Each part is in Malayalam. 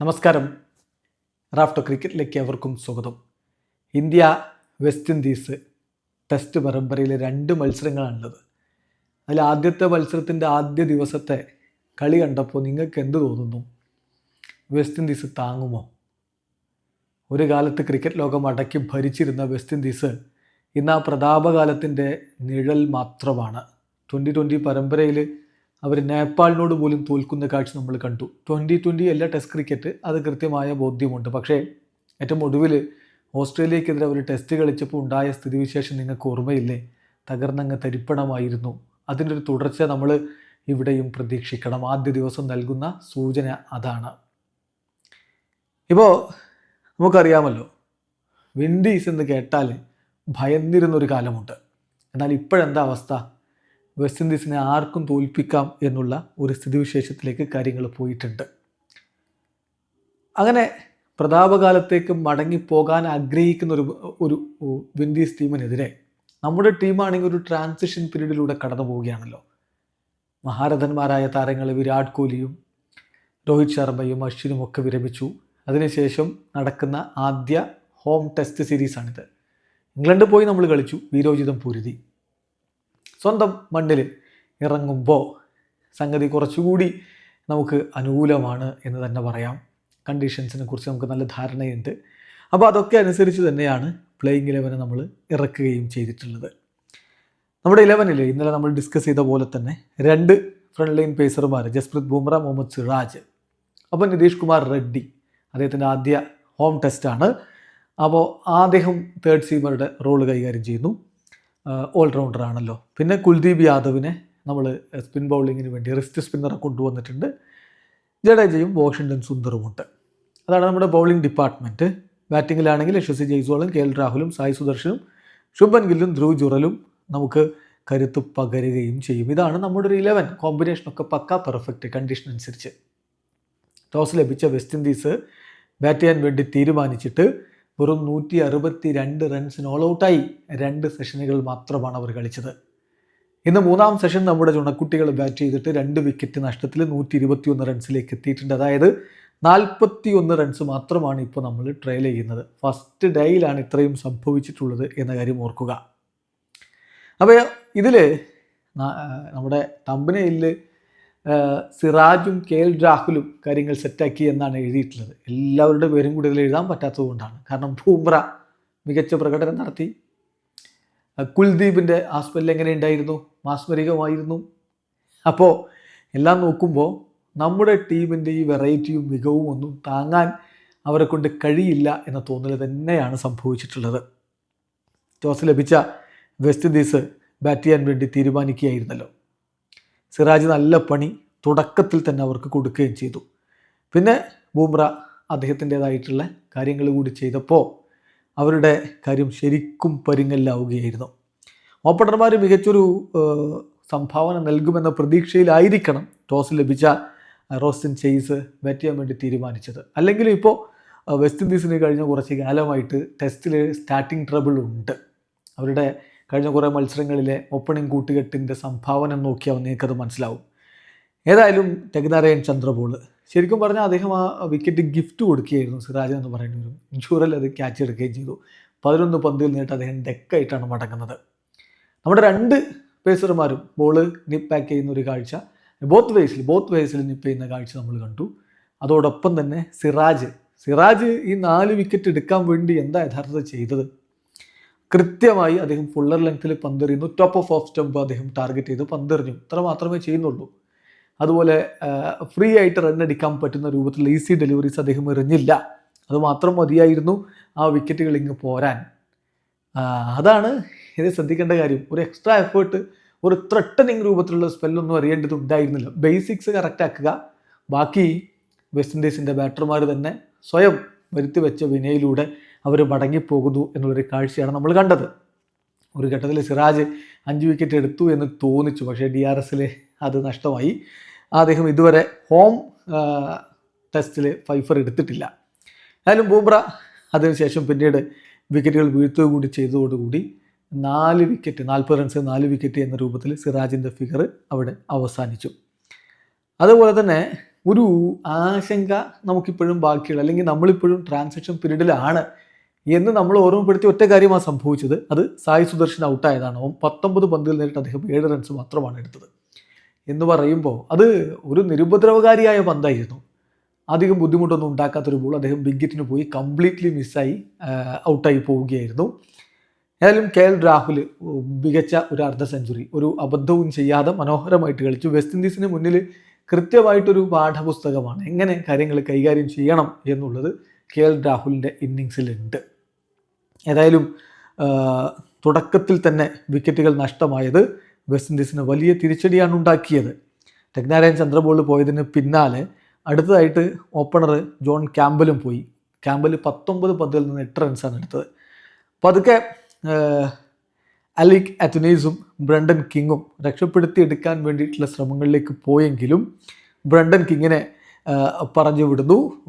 നമസ്കാരം. റാഫ്റ്റോ ക്രിക്കറ്റിലേക്ക് അവർക്കും സ്വാഗതം. ഇന്ത്യ വെസ്റ്റ് ഇൻഡീസ് ടെസ്റ്റ് പരമ്പരയിലെ രണ്ട് മത്സരങ്ങളാണുള്ളത് അതിൽ ആദ്യത്തെ മത്സരത്തിന്റെ ആദ്യ ദിവസത്തെ കളി കണ്ടപ്പോൾ നിങ്ങൾക്ക് എന്ത് തോന്നുന്നു? വെസ്റ്റ് ഇൻഡീസ് താങ്ങുമോ? ഒരു കാലത്ത് ക്രിക്കറ്റ് ലോകം അടക്കി ഭരിച്ചിരുന്ന വെസ്റ്റ് ഇൻഡീസ് ഇന്ന് ആ പ്രതാപകാലത്തിന്റെ നിഴൽ മാത്രമാണ്. ട്വന്റി ട്വന്റി പരമ്പരയിൽ അവർ നേപ്പാളിനോട് പോലും തോൽക്കുന്ന കാഴ്ച നമ്മൾ കണ്ടു. ട്വന്റി ട്വന്റി അല്ല ടെസ്റ്റ് ക്രിക്കറ്റ് അത് കൃത്യമായ ബോധ്യമുണ്ട്. പക്ഷേ ഏറ്റവും ഒടുവിൽ ഓസ്ട്രേലിയക്കെതിരെ അവർ ടെസ്റ്റ് കളിച്ചപ്പോൾ ഉണ്ടായ സ്ഥിതിവിശേഷം നിങ്ങൾക്ക് ഓർമ്മയില്ലേ? തകർന്നങ്ങ് തരിപ്പണമായിരുന്നു. അതിന്റെ ഒരു തുടർച്ച നമ്മൾ ഇവിടെയും പ്രതീക്ഷിക്കണം. ആദ്യ ദിവസം നൽകുന്ന സൂചന അതാണ്. ഇപ്പോൾ നമുക്കറിയാമല്ലോ വിൻഡീസ് എന്ന് കേട്ടാൽ ഭയന്നിരുന്നൊരു കാലമുണ്ട്. എന്നാൽ ഇപ്പോഴെന്താ അവസ്ഥ? വെസ്റ്റ് ഇൻഡീസിനെ ആർക്കും തോൽപ്പിക്കാം എന്നുള്ള ഒരു സ്ഥിതിവിശേഷത്തിലേക്ക് കാര്യങ്ങൾ പോയിട്ടുണ്ട്. അങ്ങനെ പ്രതാപകാലത്തേക്ക് മടങ്ങിപ്പോകാൻ ആഗ്രഹിക്കുന്ന ഒരു ഒരു വിൻഡീസ് ടീമിനെതിരെ നമ്മുടെ ടീമാണെങ്കിൽ ഒരു ട്രാൻസിഷൻ പീരീഡിലൂടെ കടന്നു പോവുകയാണല്ലോ. മഹാരഥന്മാരായ താരങ്ങൾ വിരാട് കോഹ്ലിയും രോഹിത് ശർമ്മയും അശ്വിനും ഒക്കെ വിരമിച്ചു. അതിനുശേഷം നടക്കുന്ന ആദ്യ ഹോം ടെസ്റ്റ് സീരീസാണിത് ഇംഗ്ലണ്ട് പോയി നമ്മൾ കളിച്ചു വീരോചിതം പൊരുതി. സ്വന്തം മണ്ണിൽ ഇറങ്ങുമ്പോൾ സംഗതി കുറച്ചുകൂടി നമുക്ക് അനുകൂലമാണ് എന്ന് തന്നെ പറയാം. കണ്ടീഷൻസിനെ കുറിച്ച് നമുക്ക് നല്ല ധാരണയുണ്ട്. അപ്പോൾ അതൊക്കെ അനുസരിച്ച് തന്നെയാണ് പ്ലേയിങ് ഇലവനെ നമ്മൾ ഇറക്കുകയും ചെയ്തിട്ടുള്ളത്. നമ്മുടെ ഇലവനിൽ ഇന്നലെ നമ്മൾ ഡിസ്കസ് ചെയ്ത പോലെ തന്നെ രണ്ട് ഫ്രണ്ട് ലൈൻ പേസർമാർ ജസ്പ്രീത് ബുംറ മുഹമ്മദ് സിറാജ് അപ്പോൾ നിതീഷ് കുമാർ റെഡ്ഡി അദ്ദേഹത്തിന്റെ ആദ്യ ഹോം ടെസ്റ്റാണ് അപ്പോൾ അദ്ദേഹം തേർഡ് സീമറുടെ റോൾ കൈകാര്യം ചെയ്യുന്നു. ഓൾറൗണ്ടർ ആണല്ലോ. പിന്നെ കുൽദീപ് യാദവിനെ നമ്മൾ സ്പിൻ ബൗളിങ്ങിന് വേണ്ടി റിസ്റ്റ് സ്പിന്നറെ കൊണ്ടുവന്നിട്ടുണ്ട്. ജഡേജയും വാഷിങ്ടൺ സുന്ദറുമുണ്ട്. അതാണ് നമ്മുടെ ബൗളിംഗ് ഡിപ്പാർട്ട്മെന്റ് ബാറ്റിങ്ങിലാണെങ്കിൽ യശസ്വി ജയ്സ്വാളും കെ എൽ രാഹുലും സായി സുദർശനും ശുഭൻ ഗില്ലും ധ്രുവ് ജുറലും നമുക്ക് കരുത്ത് പകരുകയും ചെയ്യും. ഇതാണ് നമ്മുടെ ഒരു ഇലവൻ കോമ്പിനേഷനൊക്കെ പക്ക പെർഫെക്റ്റ് കണ്ടീഷൻ അനുസരിച്ച്. ടോസ് ലഭിച്ച വെസ്റ്റ് ഇൻഡീസ് ബാറ്റ് ചെയ്യാൻ വേണ്ടി തീരുമാനിച്ചിട്ട് വെറും നൂറ്റി അറുപത്തി രണ്ട് റൺസിന് ഓൾ ഔട്ടായി രണ്ട് സെഷനുകൾ മാത്രമാണ് അവർ കളിച്ചത്. ഇന്ന് മൂന്നാം സെഷൻ നമ്മുടെ ചുണക്കുട്ടികൾ ബാറ്റ് ചെയ്തിട്ട് രണ്ട് വിക്കറ്റ് നഷ്ടത്തിൽ നൂറ്റി ഇരുപത്തി ഒന്ന് റൺസിലേക്ക് എത്തിയിട്ടുണ്ട്. അതായത് നാൽപ്പത്തി ഒന്ന് റൺസ് മാത്രമാണ് ഇപ്പോൾ നമ്മൾ ട്രയൽ ചെയ്യുന്നത്. ഫസ്റ്റ് ഡേയിലാണ് ഇത്രയും സംഭവിച്ചിട്ടുള്ളത് എന്ന കാര്യം ഓർക്കുക. അപ്പോൾ ഇതിൽ നമ്മുടെ തമ്പനയിൽ സിറാജും കെ എൽ രാഹുലും കാര്യങ്ങൾ സെറ്റാക്കി എന്നാണ് എഴുതിയിട്ടുള്ളത്. എല്ലാവരുടെ പേരും കൂടി എഴുതാൻ പറ്റാത്തത് കൊണ്ടാണ്. കാരണം ഭൂമ്ര മികച്ച പ്രകടനം നടത്തി. കുൽദീപിന്റെ ആ എങ്ങനെ ഉണ്ടായിരുന്നു മാസ്മരികമായിരുന്നു. അപ്പോൾ എല്ലാം നോക്കുമ്പോൾ നമ്മുടെ ടീമിന്റെ ഈ വെറൈറ്റിയും മികവും ഒന്നും താങ്ങാൻ അവരെ കൊണ്ട് കഴിയില്ല എന്ന തോന്നൽ തന്നെയാണ് സംഭവിച്ചിട്ടുള്ളത്. ടോസ് ലഭിച്ച വെസ്റ്റ് ഇൻഡീസ് ബാറ്റ് ചെയ്യാൻ വേണ്ടി തീരുമാനിക്കുകയായിരുന്നല്ലോ. സിറാജ് നല്ല പണി തുടക്കത്തിൽ തന്നെ അവർക്ക് കൊടുക്കുകയും ചെയ്തു. പിന്നെ ബൂമ്ര അദ്ദേഹത്തിന്റെതായിട്ടുള്ള കാര്യങ്ങൾ കൂടി ചെയ്തപ്പോൾ അവരുടെ കാര്യം ശരിക്കും പരിങ്ങല്ലാവുകയായിരുന്നു ഓപ്പണർമാർ മികച്ചൊരു സംഭാവന നൽകുമെന്ന പ്രതീക്ഷയിലായിരിക്കണം ടോസ് ലഭിച്ച റോസ്റ്റിൻ ചെയ്സ് ബാറ്റ് ചെയ്യാൻ വേണ്ടി തീരുമാനിച്ചത്. അല്ലെങ്കിൽ ഇപ്പോൾ വെസ്റ്റ് ഇൻഡീസിന് കഴിഞ്ഞ കുറച്ച് കാലമായിട്ട് ടെസ്റ്റിൽ സ്റ്റാർട്ടിംഗ് ട്രബിൾ ഉണ്ട്. അവരുടെ കഴിഞ്ഞ കുറേ മത്സരങ്ങളിലെ ഓപ്പണിംഗ് കൂട്ടുകെട്ടിന്റെ സംഭാവന നോക്കിയാൽ നിങ്ങൾക്കത് മനസ്സിലാവും. ഏതായാലും ടെഗ്നാരയൻ ചന്ദ്രബോൾ. ശരിക്കും പറഞ്ഞാൽ അദ്ദേഹം ആ വിക്കറ്റ് ഗിഫ്റ്റ് കൊടുക്കുകയായിരുന്നു സിറാജ് എന്ന് പറയുന്നവരും ഇൻഷൂറൽ അത് ക്യാച്ച് എടുക്കുകയും ചെയ്തു. പതിനൊന്ന് പന്തിൽ നേരിട്ട് അദ്ദേഹം ഡെക്കായിട്ടാണ് മടങ്ങുന്നത്. നമ്മുടെ രണ്ട് പേസർമാരും ബോൾ നിപ്പ് ബാക്ക് ചെയ്യുന്ന ഒരു കാഴ്ച. ബോത്ത് വേസിൽ ബോത്ത് വേസിൽ നിപ്പ് ചെയ്യുന്ന കാഴ്ച നമ്മൾ കണ്ടു. അതോടൊപ്പം തന്നെ സിറാജ്. സിറാജ് ഈ നാല് വിക്കറ്റ് എടുക്കാൻ വേണ്ടി എന്താ യഥാർത്ഥത്തിൽ ചെയ്തത്? കൃത്യമായി അദ്ദേഹം ഫുള്ളർ ലെങ്ത്തിൽ പന്തെറിയുന്നു. ടോപ്പ് ഓഫ് ഓഫ് സ്റ്റംപ് അദ്ദേഹം ടാർഗറ്റ് ചെയ്ത് പന്തെറിഞ്ഞു. ഇത്ര മാത്രമേ ചെയ്യുന്നുള്ളൂ. അതുപോലെ ഫ്രീ ആയിട്ട് റൺ അടിക്കാൻ പറ്റുന്ന രൂപത്തിൽ ഈസി ഡെലിവറീസ് അദ്ദേഹം എറിഞ്ഞില്ല. അതുമാത്രം മതിയായിരുന്നു ആ വിക്കറ്റുകൾ ഇങ്ങ് പോരാൻ. അതാണ് ഇത് ശ്രദ്ധിക്കേണ്ട കാര്യം. ഒരു എക്സ്ട്രാ എഫേർട്ട് ഒരു ത്രട്ടനിങ് രൂപത്തിലുള്ള സ്പെല്ലൊന്നും അറിയേണ്ടത് ഉണ്ടായിരുന്നില്ല. ബേസിക്സ് കറക്റ്റ് ആക്കുക. ബാക്കി വെസ്റ്റ് ഇൻഡീസിന്റെ ബാറ്റർമാർ തന്നെ സ്വയം വരുത്തി വെച്ച വിനയിലൂടെ അവർ മടങ്ങിപ്പോകുന്നു എന്നുള്ളൊരു കാഴ്ചയാണ് നമ്മൾ കണ്ടത്. ഒരു ഘട്ടത്തിൽ സിറാജ് അഞ്ച് വിക്കറ്റ് എടുത്തു എന്ന് തോന്നിച്ചു. പക്ഷേ ഡി ആർ എസിൽ അത് നഷ്ടമായി. അദ്ദേഹം ഇതുവരെ ഹോം ടെസ്റ്റിൽ ഫൈഫർ എടുത്തിട്ടില്ല. എന്നാലും ബൂബ്ര അതിനുശേഷം പിന്നീട് വിക്കറ്റുകൾ വീഴ്ത്തുക കൂടി ചെയ്തതോടുകൂടി നാല് വിക്കറ്റ് നാൽപ്പത് റൺസ് നാല് വിക്കറ്റ് എന്ന രൂപത്തിൽ സിറാജിന്റെ ഫിഗർ അവിടെ അവസാനിച്ചു. അതുപോലെ തന്നെ ഒരു ആശങ്ക നമുക്കിപ്പോഴും ബാക്കിയുള്ള. അല്ലെങ്കിൽ നമ്മളിപ്പോഴും ട്രാൻസാക്ഷൻ പീരീഡിലാണ് എന്ന് നമ്മൾ ഓർമ്മപ്പെടുത്തിയ ഒറ്റ കാര്യമാണ് സംഭവിച്ചത്. അത് സായി സുദർശൻ ഔട്ടായതാണ്. പത്തൊമ്പത് പന്തുകൾ നേരിട്ട് അദ്ദേഹം ഏഴ് റൺസ് മാത്രമാണ് എടുത്തത്. എന്ന് പറയുമ്പോൾ അത് ഒരു നിരുപദ്രവകാരിയായ പന്തായിരുന്നു. അധികം ബുദ്ധിമുട്ടൊന്നും ഉണ്ടാക്കാത്തൊരു ബോൾ അദ്ദേഹം വിക്കറ്റിന് പോയി കംപ്ലീറ്റ്ലി മിസ്സായി ഔട്ടായി പോവുകയായിരുന്നു. ഏതായാലും കെ എൽ രാഹുൽ മികച്ച ഒരു അർദ്ധ സെഞ്ചുറി ഒരു അബദ്ധവും ചെയ്യാതെ മനോഹരമായിട്ട് കളിച്ചു. വെസ്റ്റ് ഇൻഡീസിന് മുന്നിൽ കൃത്യമായിട്ടൊരു പാഠപുസ്തകമാണ്. എങ്ങനെ കാര്യങ്ങൾ കൈകാര്യം ചെയ്യണം എന്നുള്ളത് കെ എൽ രാഹുലിന്റെ ഇന്നിങ്സിലുണ്ട് ഏതായാലും തുടക്കത്തിൽ തന്നെ വിക്കറ്റുകൾ നഷ്ടമായത് വെസ്റ്റ് ഇൻഡീസിന് വലിയ തിരിച്ചടിയാണ് ഉണ്ടാക്കിയത്. രജ്ഞാരായൻ ചന്ദ്രബോൾ പോയതിന് പിന്നാലെ അടുത്തതായിട്ട് ഓപ്പണർ ജോൺ ക്യാമ്പലും പോയി. ക്യാമ്പൽ പത്തൊമ്പത് പന്തുകളിൽ നിന്ന് എട്ട് റൺസാണ് എടുത്തത്. പതുക്കെ അതൊക്കെ അലിക് അറ്റുനീസും ബ്രണ്ടൻ കിങ്ങും രക്ഷപ്പെടുത്തിയെടുക്കാൻ വേണ്ടിയിട്ടുള്ള ശ്രമങ്ങളിലേക്ക് പോയെങ്കിലും ബ്രണ്ടൻ കിങ്ങിനെ പറഞ്ഞു വിടുന്നു.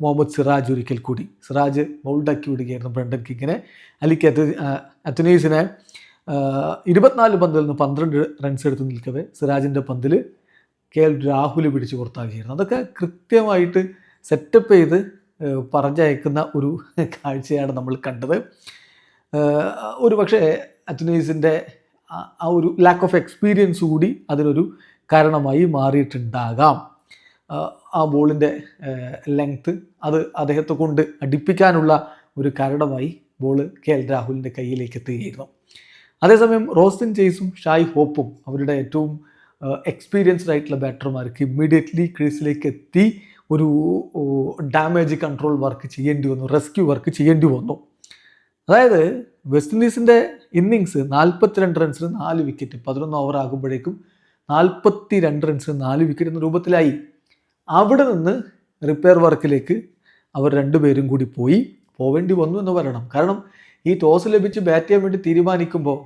മുഹമ്മദ് സിറാജ് ഒരിക്കൽ കൂടി. സിറാജ് മൗൾഡാക്കി വിടുകയായിരുന്നു ബ്രണ്ടൻ കിങ്ങിനെ അലിക്ക് അത്തനീസിനെ ഇരുപത്തിനാല് പന്തിൽ നിന്ന് പന്ത്രണ്ട് റൺസ് എടുത്ത് നിൽക്കവേ സിറാജിന്റെ പന്തിൽ കെ എൽ രാഹുൽ പിടിച്ച് പുറത്താക്കിയിരുന്നു. അതൊക്കെ കൃത്യമായിട്ട് സെറ്റപ്പ് ചെയ്ത് പറഞ്ഞയക്കുന്ന ഒരു കാഴ്ചയാണ് നമ്മൾ കണ്ടത്. ഒരു പക്ഷേ അറ്റുനീസിന്റെ ആ- ഒരു ലാക്ക് ഓഫ് എക്സ്പീരിയൻസ് കൂടി അതിനൊരു കാരണമായി മാറിയിട്ടുണ്ടാകാം. ആ ബോളിന്റെ ലെങ്ത്ത് അത് അദ്ദേഹത്തെ കൊണ്ട് അടിപ്പിക്കാനുള്ള ഒരു കാരണമായി ബോൾ കെ എൽ രാഹുലിന്റെ കയ്യിലേക്ക് എത്തുകയായിരുന്നു. അതേസമയം റോസ്റ്റിൻ ചേസും ഷായ് ഹോപ്പും അവരുടെ ഏറ്റവും എക്സ്പീരിയൻസ്ഡ് ആയിട്ടുള്ള ബാറ്റർമാർക്ക് ഇമ്മീഡിയറ്റ്ലി ക്രീസിലേക്ക് എത്തി ഒരു ഡാമേജ് കൺട്രോൾ വർക്ക് ചെയ്യേണ്ടി വന്നു റെസ്ക്യൂ വർക്ക് ചെയ്യേണ്ടി വന്നു. അതായത് വെസ്റ്റ് ഇൻഡീസിന്റെ ഇന്നിങ്സ് നാൽപ്പത്തിരണ്ട് റൺസിന് നാല് വിക്കറ്റ് പതിനൊന്ന് ഓവർ ആകുമ്പോഴേക്കും നാൽപ്പത്തി രണ്ട് റൺസിന് നാല് വിക്കറ്റ് എന്ന രൂപത്തിലായി. അവിടെ നിന്ന് റിപ്പയർ വർക്കിലേക്ക് അവർ രണ്ടുപേരും കൂടി പോയി. പോവേണ്ടി വന്നു എന്ന് പറയണം. കാരണം ഈ ടോസ് ലഭിച്ച് ബാറ്റ് ചെയ്യാൻ വേണ്ടി തീരുമാനിക്കുമ്പോൾ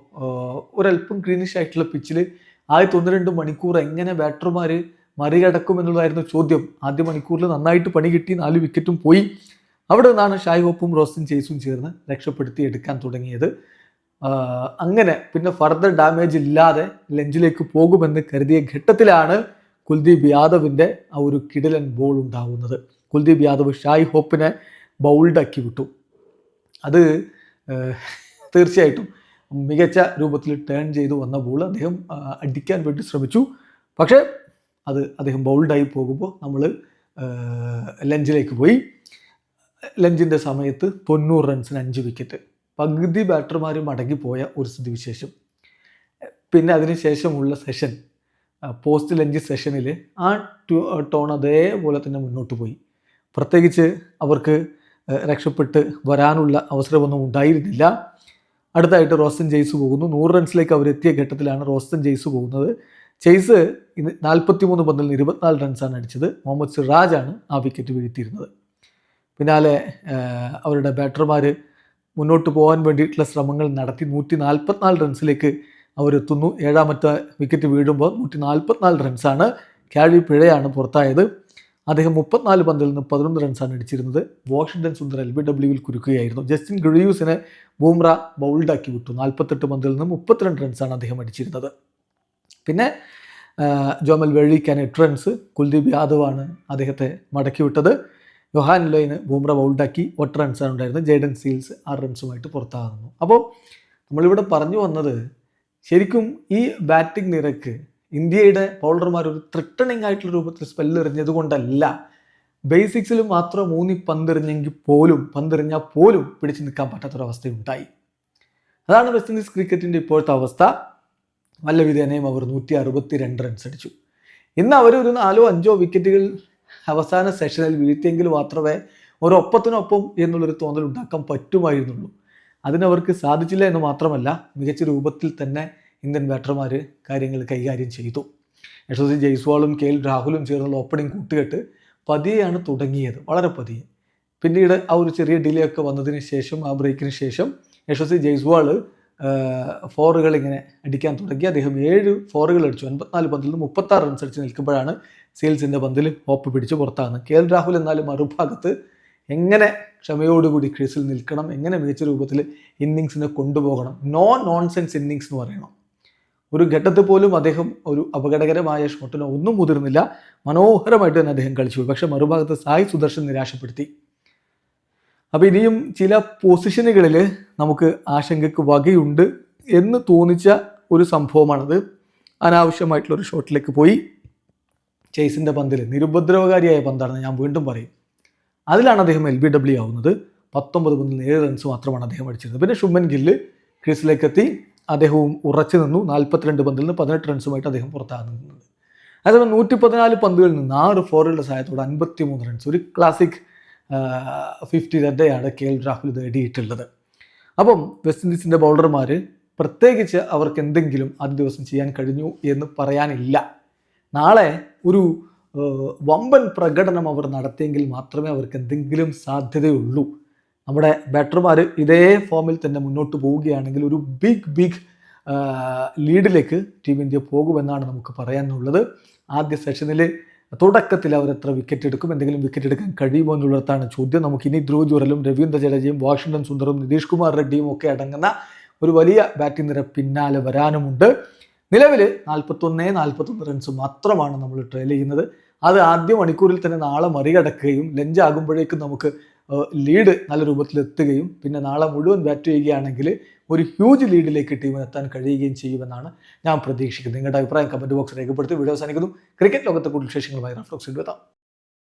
ഒരല്പം ഗ്രീനിഷ് ആയിട്ടുള്ള പിച്ചിൽ ആദ്യത്തെ ഒന്ന് രണ്ട് മണിക്കൂർ എങ്ങനെ ബാറ്റർമാർ മറികടക്കും എന്നുള്ളതായിരുന്നു ചോദ്യം. ആദ്യ മണിക്കൂറിൽ നന്നായിട്ട് പണി കിട്ടി നാല് വിക്കറ്റും പോയി. അവിടെ നിന്നാണ് ഷായ് ഹോപ്പും റോസും ചേസും ചേർന്ന് രക്ഷപ്പെടുത്തി എടുക്കാൻ തുടങ്ങിയത്. അങ്ങനെ പിന്നെ ഫർദർ ഡാമേജ് ഇല്ലാതെ ലഞ്ചിലേക്ക് പോകുമെന്ന് കരുതിയ ഘട്ടത്തിലാണ് കുൽദീപ് യാദവിന്റെ ആ ഒരു കിടിലൻ ബോൾ ഉണ്ടാവുന്നത്. കുൽദീപ് യാദവ് ഷായ് ഹോപ്പിനെ ബൗൾഡാക്കി വിട്ടു. അത് തീർച്ചയായിട്ടും മികച്ച രൂപത്തിൽ ടേൺ ചെയ്തു വന്ന ബോൾ അദ്ദേഹം അടിക്കാൻ വേണ്ടി ശ്രമിച്ചു. പക്ഷേ അത് അദ്ദേഹം ബൗൾഡായി പോകുമ്പോൾ നമ്മൾ ലഞ്ചിലേക്ക് പോയി. ലഞ്ചിന്റെ സമയത്ത് തൊണ്ണൂറ് റൺസിന് അഞ്ച് വിക്കറ്റ് പകുതി ബാറ്റർമാർ മടങ്ങിപ്പോയ ഒരു സ്ഥിതിവിശേഷം. പിന്നെ അതിനുശേഷമുള്ള സെഷൻ പോസ്റ്റ് ലഞ്ച് സെഷനിൽ ആ ടോൺ അതേപോലെ തന്നെ മുന്നോട്ട് പോയി. പ്രത്യേകിച്ച് അവർക്ക് രക്ഷപ്പെട്ട് വരാനുള്ള അവസരമൊന്നും ഉണ്ടായിരുന്നില്ല. അടുത്തായിട്ട് റോസ്റ്റൻ ജെയ്സ് പോകുന്നു. നൂറ് റൺസിലേക്ക് അവരെത്തിയ ഘട്ടത്തിലാണ് റോസ്റ്റൻ ജെയ്സ് പോകുന്നത്. ചെയ്സ് ഇന്ന് നാൽപ്പത്തി മൂന്ന് പന്തിൽ നിന്ന് ഇരുപത്തിനാല് റൺസാണ് അടിച്ചത്. മുഹമ്മദ് സിറാജാണ് ആ വിക്കറ്റ് വീഴ്ത്തിയിരുന്നത്. പിന്നാലെ അവരുടെ ബാറ്റർമാർ മുന്നോട്ട് പോകാൻ വേണ്ടിയിട്ടുള്ള ശ്രമങ്ങൾ നടത്തി. നൂറ്റി നാൽപ്പത്തിനാല് റൺസിലേക്ക് അവരെത്തുന്നു. ഏഴാമത്തെ വിക്കറ്റ് വീഴുമ്പോൾ നൂറ്റി നാൽപ്പത്തിനാല് റൺസാണ് കാഴി പിഴയാണ് പുറത്തായത്. അദ്ദേഹം മുപ്പത്തിനാല് പന്തിൽ നിന്ന് പതിനൊന്ന് റൺസാണ് അടിച്ചിരുന്നത്. വാഷിംഗ്ടൺ സുന്ദർ എൽ ബി ഡബ്ല്യുവിൽ കുരുക്കുകയായിരുന്നു. ജസ്റ്റിൻ ഗ്രിയൂസിനെ ബൂംറ ബൗൾഡാക്കി വിട്ടു. നാൽപ്പത്തെട്ട് പന്തിൽ നിന്ന് മുപ്പത്തിരണ്ട് റൺസാണ് അദ്ദേഹം അടിച്ചിരുന്നത്. പിന്നെ ജോമൽ വെള്ളിക്കാൻ എട്ട് റൺസ് കുൽദീപ് യാദവാണ് അദ്ദേഹത്തെ മടക്കി വിട്ടത്. യൊഹാൻ ലൈന് ബൂംറ ബൗൾഡാക്കി ഒറ്റ റൺസാണ് ഉണ്ടായിരുന്നത്. ജെയ്ഡൻ സീൽസ് ആറ് റൺസുമായിട്ട് പുറത്താകുന്നു. അപ്പോൾ നമ്മളിവിടെ പറഞ്ഞു വന്നത് ശരിക്കും ഈ ബാറ്റിംഗ് നിരക്ക് ഇന്ത്യയുടെ ബൗളർമാർ ഒരു ത്രിട്ടണിങ് ആയിട്ടുള്ള രൂപത്തിൽ സ്പെല്ല് എറിഞ്ഞത് കൊണ്ടല്ല. ബേസിക്സിൽ മാത്രം മൂന്നി പന്തെറിഞ്ഞെങ്കിൽ പോലും പന്തെറിഞ്ഞാൽ പോലും പിടിച്ചു നിൽക്കാൻ പറ്റാത്തൊരവസ്ഥയുണ്ടായി. അതാണ് വെസ്റ്റ് ഇൻഡീസ് ക്രിക്കറ്റിന്റെ ഇപ്പോഴത്തെ അവസ്ഥ. നല്ല വിധേനയും അവർ നൂറ്റി അറുപത്തി രണ്ട് റൺസ് അടിച്ചു. ഇന്ന് അവർ ഒരു നാലോ അഞ്ചോ വിക്കറ്റുകൾ അവസാന സെഷനിൽ വീഴ്ത്തിയെങ്കിൽ മാത്രമേ ഒരൊപ്പത്തിനൊപ്പം എന്നുള്ളൊരു തോന്നൽ ഉണ്ടാക്കാൻ പറ്റുമായിരുന്നുള്ളൂ. അതിനവർക്ക് സാധിച്ചില്ല എന്ന് മാത്രമല്ല മികച്ച രൂപത്തിൽ തന്നെ ഇന്ത്യൻ ബാറ്റർമാർ കാര്യങ്ങൾ കൈകാര്യം ചെയ്തു. യശസ്വി ജയ്സ്വാളും കെ എൽ രാഹുലും ചേർന്നുള്ള ഓപ്പണിംഗ് കൂട്ടുകെട്ട് പതിയെയാണ് തുടങ്ങിയത് വളരെ പതിയെ. പിന്നീട് ആ ഒരു ചെറിയ ഡിലേ ഒക്കെ വന്നതിന് ശേഷം ആ ബ്രേക്കിന് ശേഷം യശസ്വി ജയ്സ്വാൾ ഫോറുകൾ ഇങ്ങനെ അടിക്കാൻ തുടങ്ങി. അദ്ദേഹം ഏഴ് ഫോറുകൾ അടിച്ചു. അൻപത്തിനാല് പന്തിൽ നിന്ന് മുപ്പത്താറ് റൺസ് അടിച്ച് നിൽക്കുമ്പോഴാണ് സെയിൽസിന്റെ പന്തിൽ ഹോപ്പ് പിടിച്ച് പുറത്താകുന്നത് കെ എൽ രാഹുൽ എന്നാലും മറുഭാഗത്ത് എങ്ങനെ ക്ഷമയോടുകൂടി ക്രീസിൽ നിൽക്കണം എങ്ങനെ മികച്ച രൂപത്തിൽ ഇന്നിങ്സിനെ കൊണ്ടുപോകണം നോ നോൺസെൻസ് ഇന്നിങ്സ് എന്ന് പറയണം. ഒരു ഘട്ടത്തിൽ പോലും അദ്ദേഹം ഒരു അപകടകരമായ ഷോട്ടിനോ ഒന്നും മുതിർന്നില്ല. മനോഹരമായിട്ട് തന്നെ അദ്ദേഹം കളിച്ചു പക്ഷെ മറുഭാഗത്ത് സായി സുദർശൻ നിരാശപ്പെടുത്തി. അപ്പോൾ ഇനിയും ചില പൊസിഷനുകളിൽ നമുക്ക് ആശങ്കയ്ക്ക് വകയുണ്ട് എന്ന് തോന്നിച്ച ഒരു സംഭവമാണത്. അനാവശ്യമായിട്ടുള്ള ഒരു ഷോട്ടിലേക്ക് പോയി. ചേസിന്റെ പന്തിൽ നിരുപദ്രവകാരിയായ പന്താണെന്ന് ഞാൻ വീണ്ടും പറയും. അതിലാണ് അദ്ദേഹം എൽ ബി ഡബ്ല്യു ആവുന്നത്. പത്തൊമ്പത് മുതൽ ഏഴ് റൺസ് മാത്രമാണ് അദ്ദേഹം അടിച്ചിരുന്നത്. പിന്നെ ശുഭൻ ഗില്ല് ക്രീസിലേക്കെത്തി അദ്ദേഹവും ഉറച്ചു നിന്നു. നാൽപ്പത്തിരണ്ട് പന്തിൽ നിന്ന് പതിനെട്ട് റൺസുമായിട്ട് അദ്ദേഹം പുറത്താകുന്നുണ്ട് അതേപോലെ നൂറ്റി പതിനാല് പന്തുകളിൽ നിന്ന് ആറ് ഫോറുകളുടെ സഹായത്തോടെ അൻപത്തി മൂന്ന് റൺസ് ഒരു ക്ലാസിക് ഫിഫ്റ്റി തന്നെയാണ് കെ എൽ രാഹുൽ നേടിയിട്ടുള്ളത്. അപ്പം വെസ്റ്റ് ഇൻഡീസിന്റെ ബൗളർമാർ പ്രത്യേകിച്ച് അവർക്ക് എന്തെങ്കിലും ആദ്യ ദിവസം ചെയ്യാൻ കഴിഞ്ഞു എന്ന് പറയാനില്ല. നാളെ ഒരു വമ്പൻ പ്രകടനം അവർ നടത്തിയെങ്കിൽ മാത്രമേ അവർക്ക് എന്തെങ്കിലും സാധ്യതയുള്ളൂ. നമ്മുടെ ബാറ്റർമാർ ഇതേ ഫോമിൽ തന്നെ മുന്നോട്ട് പോവുകയാണെങ്കിൽ ഒരു ബിഗ് ബിഗ് ലീഡിലേക്ക് ടീം ഇന്ത്യ പോകുമെന്നാണ് നമുക്ക് പറയാനുള്ളത്. ആദ്യ സെഷനിൽ തുടക്കത്തിൽ അവർ എത്ര വിക്കറ്റ് എടുക്കും എന്തെങ്കിലും വിക്കറ്റ് എടുക്കാൻ കഴിയുമോ എന്നുള്ളതാണ് ചോദ്യം. നമുക്ക് ഇനി ധ്രുവ് ജുറലും രവീന്ദ്ര ജഡേജയും വാഷിംഗ്ടൺ സുന്ദറും നിതീഷ് കുമാർ റെഡ്ഡിയും ഒക്കെ അടങ്ങുന്ന ഒരു വലിയ ബാറ്റിംഗ് നിര പിന്നാലെ വരാനുമുണ്ട്. നിലവിൽ നാൽപ്പത്തൊന്നേ നാൽപ്പത്തൊന്ന് റൺസ് മാത്രമാണ് നമ്മൾ ട്രെയിൽ ചെയ്യുന്നത്. അത് ആദ്യ മണിക്കൂറിൽ തന്നെ നാളെ മറികടക്കുകയും ലഞ്ച് ആകുമ്പോഴേക്കും നമുക്ക് ലീഡ് നല്ല രൂപത്തിൽ എത്തുകയും പിന്നെ നാളെ മുഴുവൻ ബാറ്റ് ചെയ്യുകയാണെങ്കിൽ ഒരു ഹ്യൂജ് ലീഡിലേക്ക് ടീമിന് എത്താൻ കഴിയുകയും ചെയ്യുമെന്നാണ് ഞാൻ പ്രതീക്ഷിക്കുന്നത്. നിങ്ങളുടെ അഭിപ്രായം കമന്റ് ബോക്സ് രേഖപ്പെടുത്തി. വീഡിയോ അവസാനിക്കുന്നു. ക്രിക്കറ്റ് ലോകത്തെ കൂടുതൽ വിശേഷങ്ങളുമായി റഫ്ലോക്സ് എത്താം.